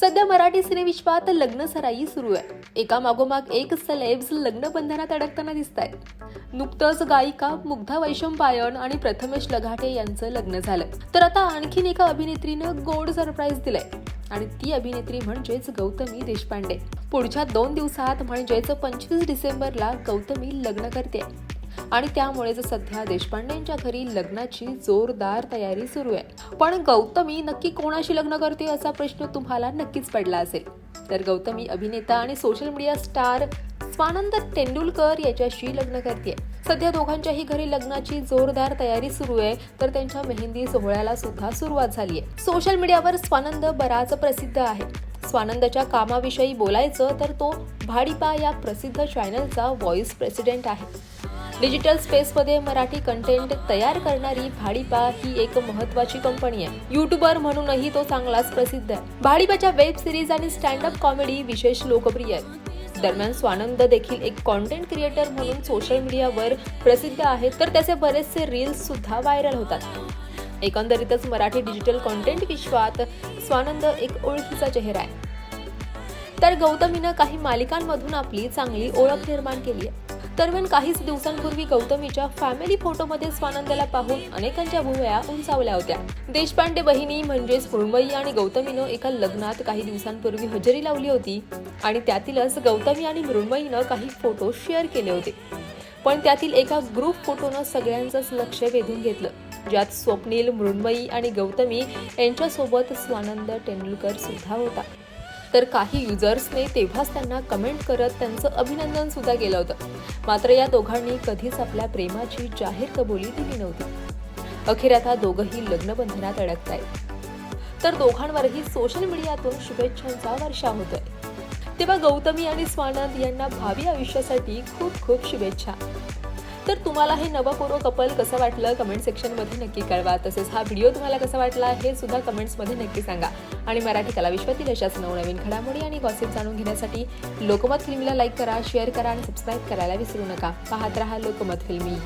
सध्या मराठी सिनेविश्वात लग्न सराई सुरू आहे. एका मागोमाग एक सेलेब्स लग्न बंधनात अडकताना दिसत आहेत नुकतंच गायिका मुग्धा वैशंपायन आणि प्रथमेश लघाटे यांचं लग्न झालं. तर आता आणखीन एका अभिनेत्रीनं गोड सरप्राईज दिलंय. आणि ती अभिनेत्री म्हणजेच गौतमी देशपांडे. पुढच्या दोन दिवसात म्हणजेच पंचवीस डिसेंबरला गौतमी लग्न करते आणि त्यामुळेच सध्या देशपांडेंच्या घरी लग्नाची जोरदार तयारी सुरू आहे. पण गौतमी नक्की कोणाशी लग्न करते असा प्रश्न तुम्हाला नक्कीच पडला असेल. तर गौतमी अभिनेता आणि social media star Swanand Tendulkar याच्याशी लग्न करते सध्या दोघांच्याही घरी लग्नाची जोरदार तयारी सुरू आहे तर त्यांच्या मेहंदी सोहळ्याला सुद्धा सुरुवात झाली आहे सोशल मीडियावर स्वानंद बराच प्रसिद्ध आहे. स्वानंदच्या कामाविषयी बोलायचं तर तो भाडीपा या प्रसिद्ध चॅनलचा व्हॉइस प्रेसिडेंट आहे. डिजिटल स्पेसमध्ये मराठी कंटेंट तयार करणारी भाडीपा ही एक महत्वाची कंपनी आहे. युट्यूबर म्हणूनही तो चांगलाच प्रसिद्ध आहे. भाडीपाच्या वेब सिरीज आणि स्टँडअप कॉमेडी विशेष लोकप्रिय आहेत. दरम्यान स्वानंद देखील एक कॉन्टेंट क्रिएटर म्हणून सोशल मीडियावर प्रसिद्ध आहे तर त्याचे बरेचसे रील्स सुद्धा व्हायरल होतात. एकंदरीतच मराठी डिजिटल कॉन्टेंट विश्वात स्वानंद एक ओळखीचा चेहरा आहे. तर गौतमीनं काही मालिकांमधून आपली चांगली ओळख निर्माण केली आहे. दरम्यान काहीच दिवसांपूर्वी गौतमीच्या फॅमिली फोटोमध्ये स्वानंदाला पाहून अनेकांच्या भुवया उंचावल्या होत्या. देशपांडे बहिणी म्हणजेच मृण्मयी आणि गौतमीनं एका लग्नात काही दिवसांपूर्वी हजेरी लावली होती आणि त्यातीलच गौतमी आणि मृण्मयीनं काही फोटो शेअर केले होते. पण त्यातील एका ग्रुप फोटोनं सगळ्यांचंच लक्ष वेधून घेतलं. ज्यात स्वप्नील मृण्मयी आणि गौतमी यांच्यासोबत स्वानंद तेंडुलकर सुद्धा होता. तर काही युजर्सने तेव्हाच त्यांना कमेंट करत त्यांचं अभिनंदन सुद्धा केलं होतं. मात्र या दोघांनी कधीच आपल्या प्रेमाची जाहीर कबुली दिली नव्हती. अखेर आता दोघंही लग्नबंधनात अडकत आहेत तर दोघांवरही सोशल मीडियातून शुभेच्छांचा वर्षा होतोय. तेव्हा गौतमी आणि स्वानंद यांना भावी आयुष्यासाठी खूप खूप शुभेच्छा. तर तुम्हाला हे नवपूर्व कपल कसं वाटलं कमेंट सेक्शनमध्ये नक्की कळवा. तसेच हा व्हिडिओ तुम्हाला कसा वाटला हे सुद्धा कमेंट्समध्ये नक्की सांगा. आणि मराठी कला विश्वातील अशाच नवनवीन घडामोडी आणि गॉसिप जाणून घेण्यासाठी लोकमत फिल्मीला लाईक करा शेअर करा आणि सबस्क्राईब करायला विसरू नका. पाहत रहा लोकमत फिल्मी